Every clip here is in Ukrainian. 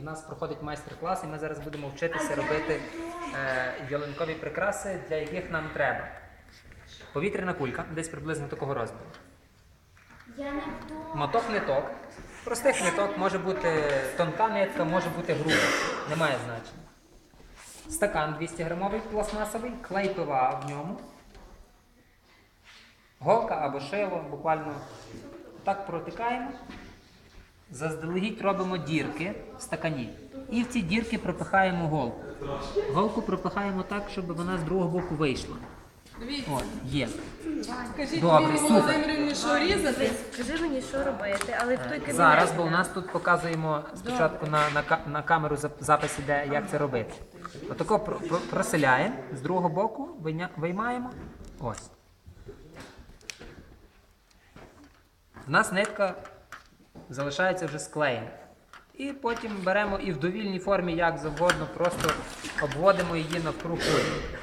в нас проходить майстер-клас, і ми зараз будемо вчитися робити е, ялинкові прикраси, для яких нам треба. Повітряна кулька, десь приблизно такого розміру. Моток ниток. Простих ниток може бути тонка нитка, може бути груба. Немає значення. Стакан 200 грамовий пластмасовий, клей пива в ньому. Голка або шило, буквально так протикаємо. Заздалегідь робимо дірки в стакані. І в ці дірки пропихаємо голку. Голку пропихаємо так, щоб вона з другого боку вийшла. Дивіться, От, є. скажіть Добре, мені, супер. Володимирівні, що різати? Скажи мені, що робити, але в той кабінет. Зараз, бо у нас тут показуємо спочатку на, на, ка- на камеру зап- запис іде, як це робити. Отако про- про- проселяємо, з другого боку вийня- виймаємо. Ось. У нас нитка залишається вже склеєна. І потім беремо і в довільній формі, як завгодно, просто обводимо її навкруг кулі.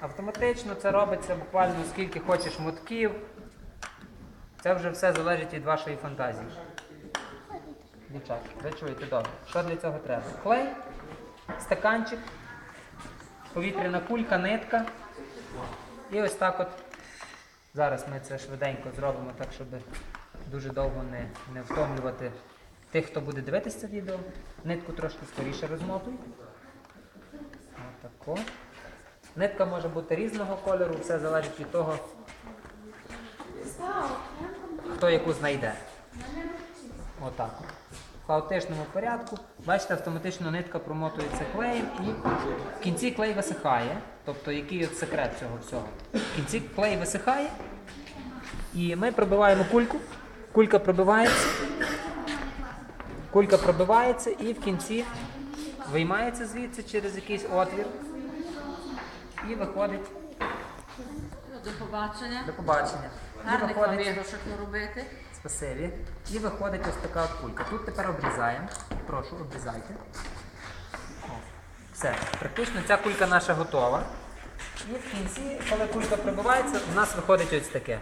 Автоматично це робиться буквально скільки хочеш мотків. Це вже все залежить від вашої фантазії. Дівчата, ви чуєте добре. Що для цього треба? Клей, стаканчик, повітряна кулька, нитка. І ось так от. Зараз ми це швиденько зробимо так, щоб дуже довго не, не втомлювати тих, хто буде дивитися це відео. Нитку трошки скоріше розмотуй. Отако. Нитка може бути різного кольору, все залежить від того, хто яку знайде. Отак. В хаотичному порядку. Бачите, автоматично нитка промотується клеєм і в кінці клей висихає. Тобто, який от секрет цього всього? В кінці клей висихає, і ми пробиваємо кульку. Кулька пробивається. Кулька пробивається і в кінці виймається звідси через якийсь отвір. І виходить До побачення. до побачення. Гарних вам іграшок робити. Спасибі. І виходить ось така кулька. Тут тепер обрізаємо. Прошу, обрізайте. О, Все. Практично ця кулька наша готова. І в кінці, коли кулька прибивається, у нас виходить ось таке.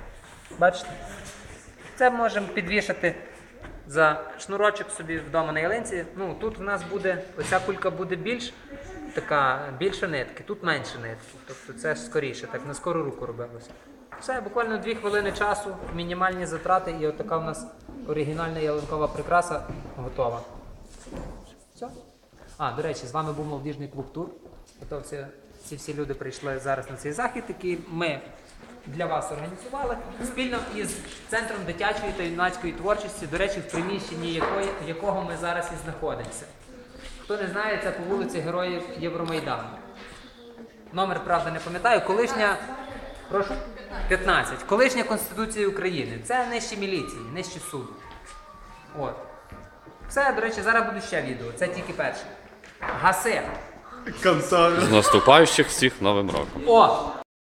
Бачите? Це можемо підвішати за шнурочок собі вдома на ялинці. Ну, тут в нас буде, оця кулька буде більш така, більше нитки, тут менше нитки. Тобто це скоріше, так на скору руку робилося. Все, буквально дві хвилини часу, мінімальні затрати, і отака у нас оригінальна ялинкова прикраса готова. Все. А, до речі, з вами був молодіжний клуб тур. Всі, ці всі люди прийшли зараз на цей захід, який ми для вас організували спільно із центром дитячої та юнацької творчості, до речі, в приміщенні якої, якого ми зараз і знаходимося. Хто не знає, це по вулиці Героїв Євромайдану. Номер, правда, не пам'ятаю. Колишня. Прошу? 15. Колишня Конституція України. Це нижче міліції, нижче суду. От. Все, до речі, зараз буде ще відео. Це тільки перше. Гаси. З наступаючих всіх новим роком. О!